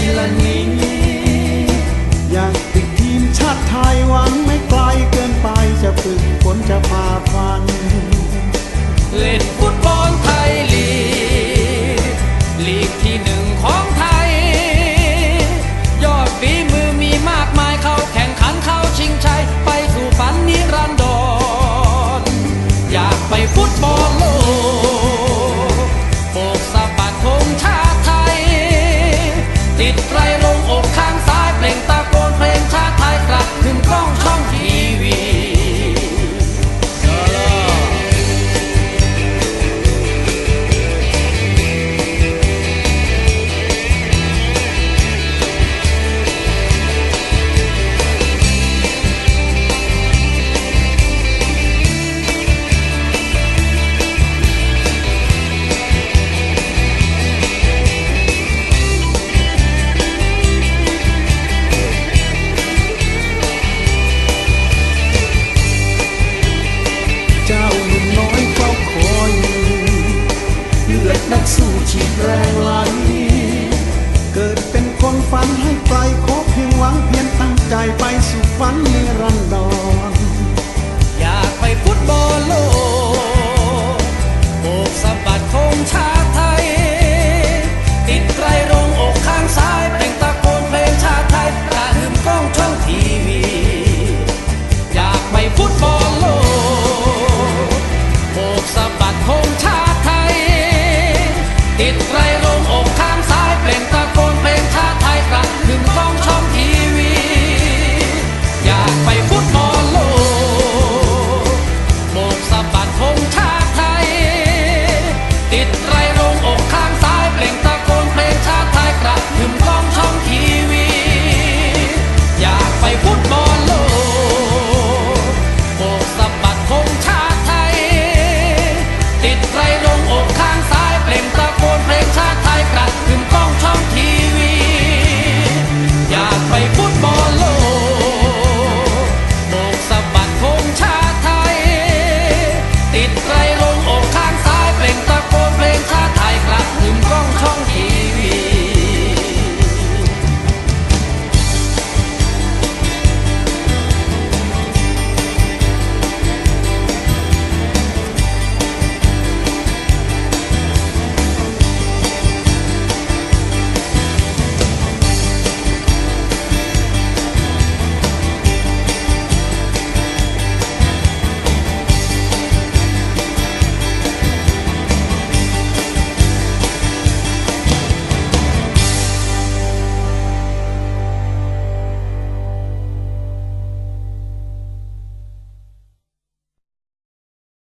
ีละนี้ อยากติดทีมชาติไทยหวังไม่ไกลเกินไปจะฝึกฝนจะพาฟัน เล่นฟุตบอล